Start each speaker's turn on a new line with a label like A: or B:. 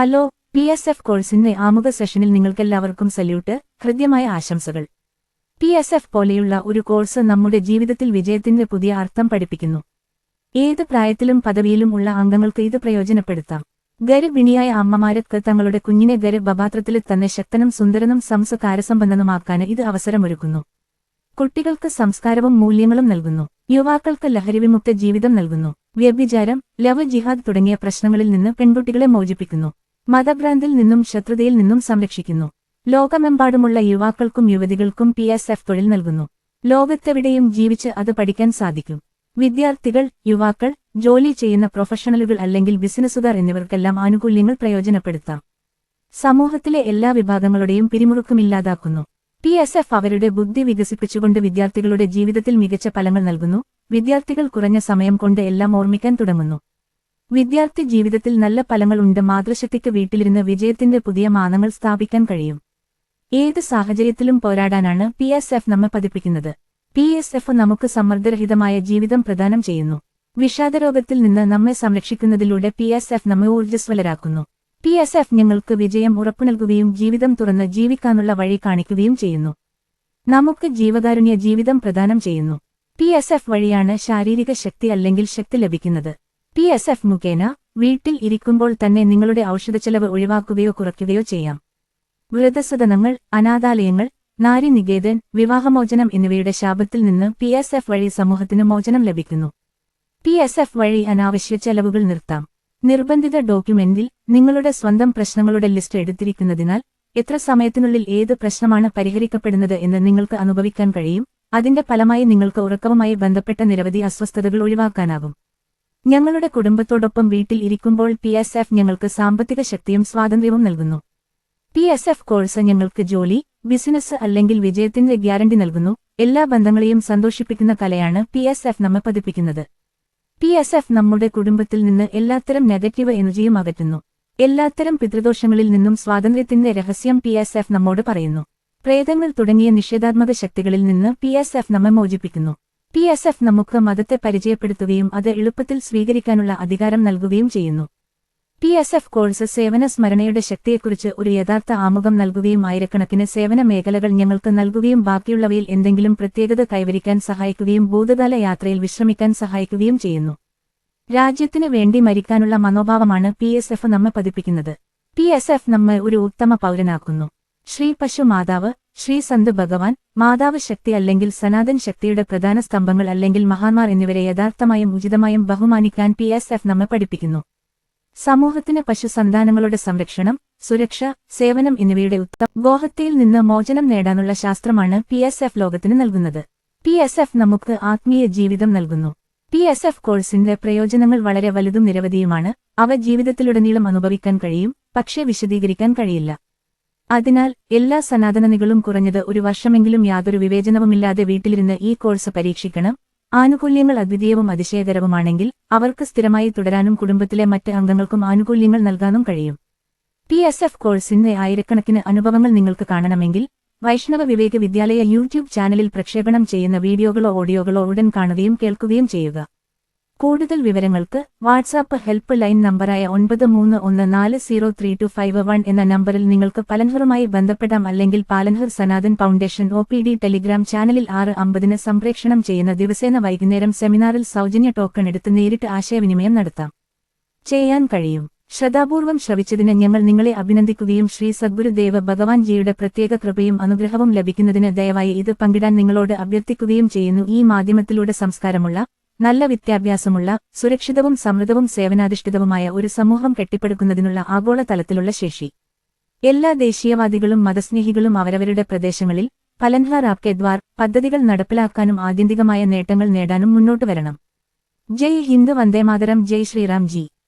A: Hello P S F കോഴ്സിന്റെ ആമുഖ സെഷനിൽ നിങ്ങൾക്കെല്ലാവർക്കും സല്യൂട്ട് ഹൃദ്യമായ ആശംസകൾ. പി എസ് എഫ് പോലെയുള്ള ഒരു കോഴ്സ് നമ്മുടെ ജീവിതത്തിൽ വിജയത്തിന്റെ പുതിയ അർത്ഥം പഠിപ്പിക്കുന്നു. ഏത് പ്രായത്തിലും പദവിയിലും ഉള്ള അംഗങ്ങൾക്ക് ഇത് പ്രയോജനപ്പെടുത്താം. ഗർഭിണിയായ അമ്മമാർക്ക് തങ്ങളുടെ കുഞ്ഞിനെ ഗർഭപാത്രത്തിൽ തന്നെ ശക്തനും സുന്ദരനും സംസ്കാരസമ്പന്നനുമാക്കാൻ ഇത് അവസരമൊരുക്കുന്നു. കുട്ടികൾക്ക് സംസ്കാരവും മൂല്യങ്ങളും നൽകുന്നു. യുവാക്കൾക്ക് ലഹരിവിമുക്ത ജീവിതം നൽകുന്നു. വ്യഭിചാരം ലവ് ജിഹാദ് തുടങ്ങിയ പ്രശ്നങ്ങളിൽ നിന്ന് പെൺകുട്ടികളെ മോചിപ്പിക്കുന്നു. മതഭ്രാന്തിൽ നിന്നും ശത്രുതയിൽ നിന്നും സംരക്ഷിക്കുന്നു. ലോകമെമ്പാടുമുള്ള യുവാക്കൾക്കും യുവതികൾക്കും പി എസ് എഫ് തൊഴിൽ നൽകുന്നു. ലോകത്തെവിടെയും ജീവിച്ച് അത് പഠിക്കാൻ സാധിക്കും. വിദ്യാർത്ഥികൾ യുവാക്കൾ ജോലി ചെയ്യുന്ന പ്രൊഫഷണലുകൾ അല്ലെങ്കിൽ ബിസിനസ്സുകാർ എന്നിവർക്കെല്ലാം ആനുകൂല്യങ്ങൾ പ്രയോജനപ്പെടുത്താം. സമൂഹത്തിലെ എല്ലാ വിഭാഗങ്ങളുടെയും പിരിമുറുക്കമില്ലാതാക്കുന്നു പി എസ് എഫ് അവരുടെ ബുദ്ധി വികസിപ്പിച്ചുകൊണ്ട് വിദ്യാർത്ഥികളുടെ ജീവിതത്തിൽ മികച്ച ഫലങ്ങൾ നൽകുന്നു. വിദ്യാർത്ഥികൾ കുറഞ്ഞ സമയം കൊണ്ട് എല്ലാം ഓർമ്മിക്കാൻ തുടങ്ങുന്നു. വിദ്യാർത്ഥി ജീവിതത്തിൽ നല്ല ഫലങ്ങൾ ഉണ്ട്. മാതൃശക്തിക്ക് വീട്ടിലിരുന്ന് വിജയത്തിന്റെ പുതിയ മാനങ്ങൾ സ്ഥാപിക്കാൻ കഴിയും. ഏത് സാഹചര്യത്തിലും പോരാടാനാണ് പി എസ് എഫ് നമ്മെ പതിപ്പിക്കുന്നത്. പി എസ് എഫ് നമുക്ക് സമ്മർദ്ദരഹിതമായ ജീവിതം പ്രദാനം ചെയ്യുന്നു. വിഷാദരോഗത്തിൽ നിന്ന് നമ്മെ സംരക്ഷിക്കുന്നതിലൂടെ പി എസ് എഫ് നമ്മെ ഊർജസ്വലരാക്കുന്നു. പി എസ് എഫ് ഞങ്ങൾക്ക് വിജയം ഉറപ്പു നൽകുകയും ജീവിതം തുറന്ന് ജീവിക്കാനുള്ള വഴി കാണിക്കുകയും ചെയ്യുന്നു. നമുക്ക് ജീവകാരുണ്യ ജീവിതം പ്രദാനം ചെയ്യുന്നു. പി എസ് എഫ് വഴിയാണ് ശാരീരിക ശക്തി അല്ലെങ്കിൽ ശക്തി ലഭിക്കുന്നത്. പി എസ് എഫ് മുഖേന വീട്ടിൽ ഇരിക്കുമ്പോൾ തന്നെ നിങ്ങളുടെ ഔഷധച്ചെലവ് ഒഴിവാക്കുകയോ കുറയ്ക്കുകയോ ചെയ്യാം. വൃതസദനങ്ങൾ അനാഥാലയങ്ങൾ നാരി നികേതൻ വിവാഹമോചനം എന്നിവയുടെ ശാപത്തിൽ നിന്ന് പി എസ് എഫ് വഴി സമൂഹത്തിന് മോചനം ലഭിക്കുന്നു. പി എസ് എഫ് വഴി അനാവശ്യ ചെലവുകൾ നിർത്താം. നിർബന്ധിത ഡോക്യുമെന്റിൽ നിങ്ങളുടെ സ്വന്തം പ്രശ്നങ്ങളുടെ ലിസ്റ്റ് എടുത്തിരിക്കുന്നതിനാൽ എത്ര സമയത്തിനുള്ളിൽ ഏത് പ്രശ്നമാണ് പരിഹരിക്കപ്പെടുന്നത് എന്ന് നിങ്ങൾക്ക് അനുഭവിക്കാൻ കഴിയും. അതിന്റെ ഫലമായി നിങ്ങൾക്ക് ഉറക്കവുമായി ബന്ധപ്പെട്ട നിരവധി അസ്വസ്ഥതകൾ ഒഴിവാക്കാനാകും. ഞങ്ങളുടെ കുടുംബത്തോടൊപ്പം വീട്ടിൽ ഇരിക്കുമ്പോൾ പി എസ് എഫ് ഞങ്ങൾക്ക് സാമ്പത്തിക ശക്തിയും സ്വാതന്ത്ര്യവും നൽകുന്നു. പി എസ് എഫ് കോഴ്സ് ഞങ്ങൾക്ക് ജോലി ബിസിനസ് അല്ലെങ്കിൽ വിജയത്തിന്റെ ഗ്യാരണ്ടി നൽകുന്നു. എല്ലാ ബന്ധങ്ങളെയും സന്തോഷിപ്പിക്കുന്ന കലയാണ് പി എസ് എഫ് നമ്മെ പതിപ്പിക്കുന്നത്. പി എസ് എഫ് നമ്മുടെ കുടുംബത്തിൽ നിന്ന് എല്ലാത്തരം നെഗറ്റീവ് എനർജിയും അകറ്റുന്നു. എല്ലാത്തരം പിതൃദോഷങ്ങളിൽ നിന്നും സ്വാതന്ത്ര്യത്തിന്റെ രഹസ്യം പി എസ് എഫ് നമ്മോട് പറയുന്നു. പ്രേതങ്ങൾ തുടങ്ങിയ നിഷേധാത്മക ശക്തികളിൽ നിന്ന് പി എസ് എഫ് നമ്മെ മോചിപ്പിക്കുന്നു. പി എസ് എഫ് നമുക്ക് മതത്തെ പരിചയപ്പെടുത്തുകയും അത് എളുപ്പത്തിൽ സ്വീകരിക്കാനുള്ള അധികാരം നൽകുകയും ചെയ്യുന്നു. പി എസ് എഫ് കോഴ്സ് സേവന സ്മരണയുടെ ശക്തിയെക്കുറിച്ച് ഒരു യഥാർത്ഥ ആമുഖം നൽകുകയും ആയിരക്കണക്കിന് സേവന മേഖലകൾ ഞങ്ങൾക്ക് നൽകുകയും ബാക്കിയുള്ളവയിൽ എന്തെങ്കിലും പ്രത്യേകത കൈവരിക്കാൻ സഹായിക്കുകയും ഭൂതകാല യാത്രയിൽ വിശ്രമിക്കാൻ സഹായിക്കുകയും ചെയ്യുന്നു. രാജ്യത്തിനു വേണ്ടി മരിക്കാനുള്ള മനോഭാവമാണ് പി എസ് എഫ് നമ്മെ പതിപ്പിക്കുന്നത്. പി എസ് എഫ് നമ്മെ ഒരു ഉത്തമ പൗരനാക്കുന്നു. ശ്രീ പശു മാതാവ് ശ്രീ സന്ത് ഭഗവാൻ മാതാവ് ശക്തി അല്ലെങ്കിൽ സനാതൻ ശക്തിയുടെ പ്രധാന സ്തംഭങ്ങൾ അല്ലെങ്കിൽ മഹാന്മാർ എന്നിവരെ യഥാർത്ഥമായും ഉചിതമായും ബഹുമാനിക്കാൻ പി എസ് എഫ് നമ്മെ പഠിപ്പിക്കുന്നു. സമൂഹത്തിന് പശു സന്താനങ്ങളുടെ സംരക്ഷണം സുരക്ഷ സേവനം എന്നിവയുടെ ഉത്തം ഗോഹത്യയിൽ നിന്ന് മോചനം നേടാനുള്ള ശാസ്ത്രമാണ് പി എസ് എഫ് ലോകത്തിന് നൽകുന്നത്. പി എസ് എഫ് നമുക്ക് ആത്മീയ ജീവിതം നൽകുന്നു. പി എസ് എഫ് കോഴ്സിന്റെ പ്രയോജനങ്ങൾ വളരെ വലുതും നിരവധിയുമാണ്. അവ ജീവിതത്തിലുടനീളം അനുഭവിക്കാൻ കഴിയും പക്ഷേ വിശദീകരിക്കാൻ കഴിയില്ല. അതിനാൽ എല്ലാ സനാതനനികളും കുറഞ്ഞത് ഒരു വർഷമെങ്കിലും യാതൊരു വിവേചനവുമില്ലാതെ വീട്ടിലിരുന്ന് ഈ കോഴ്സ് പരീക്ഷിക്കണം. ആനുകൂല്യങ്ങൾ അദ്വിതീയവും അതിശയകരവുമാണെങ്കിൽ അവർക്ക് സ്ഥിരമായി തുടരാനും കുടുംബത്തിലെ മറ്റ് അംഗങ്ങൾക്കും ആനുകൂല്യങ്ങൾ നൽകാനും കഴിയും. പി എസ് എഫ് കോഴ്സിന്റെ ആയിരക്കണക്കിന് അനുഭവങ്ങൾ നിങ്ങൾക്ക് കാണണമെങ്കിൽ വൈഷ്ണവ വിവേക വിദ്യാലയ യൂട്യൂബ് ചാനലിൽ പ്രക്ഷേപണം ചെയ്യുന്ന വീഡിയോകളോ ഓഡിയോകളോ ഉടൻ കാണുകയും കേൾക്കുകയും ചെയ്യുക. കൂടുതൽ വിവരങ്ങൾക്ക് വാട്സാപ്പ് ഹെൽപ്പ് ലൈൻ നമ്പറായ ഒൻപത് മൂന്ന് ഒന്ന് നാല് zero three two five one എന്ന നമ്പറിൽ നിങ്ങൾക്ക് പലൻഹറുമായി ബന്ധപ്പെടാം അല്ലെങ്കിൽ Palanhar Sanatan foundation O P D Telegram ചാനലിൽ ആറ് അമ്പതിന് സംപ്രേഷണം ചെയ്യുന്ന ദിവസേന വൈകുന്നേരം സെമിനാറിൽ സൗജന്യ ടോക്കൺ എടുത്ത് നേരിട്ട് ആശയവിനിമയം നടത്താം. ചെയ്യാൻ കഴിയും. ശ്രദ്ധാപൂർവം ശ്രവിച്ചതിന് ഞങ്ങൾ നിങ്ങളെ അഭിനന്ദിക്കുകയും ശ്രീ സദ്ഗുരുദേവ ഭഗവാൻജിയുടെ പ്രത്യേക കൃപയും അനുഗ്രഹവും ലഭിക്കുന്നതിന് ദയവായി ഇത് പങ്കിടാൻ നിങ്ങളോട് അഭ്യർത്ഥിക്കുകയും ചെയ്യുന്നു. ഈ മാധ്യമത്തിലൂടെ സംസ്കാരമുള്ള നല്ല വിദ്യാഭ്യാസമുള്ള സുരക്ഷിതവും സമൃദ്ധവും സേവനാധിഷ്ഠിതവുമായ ഒരു സമൂഹം കെട്ടിപ്പടുക്കുന്നതിനുള്ള ആഗോള തലത്തിലുള്ള ശേഷി. എല്ലാ ദേശീയവാദികളും മതസ്നേഹികളും അവരവരുടെ പ്രദേശങ്ങളിൽ പലൻഹാർ ആപ്കെദ്വാർ പദ്ധതികൾ നടപ്പിലാക്കാനും ആത്യന്തികമായ നേട്ടങ്ങൾ നേടാനും മുന്നോട്ടു വരണം. ജയ് ഹിന്ദ് വന്ദേമാതരം ജയ് ശ്രീറാം ജി.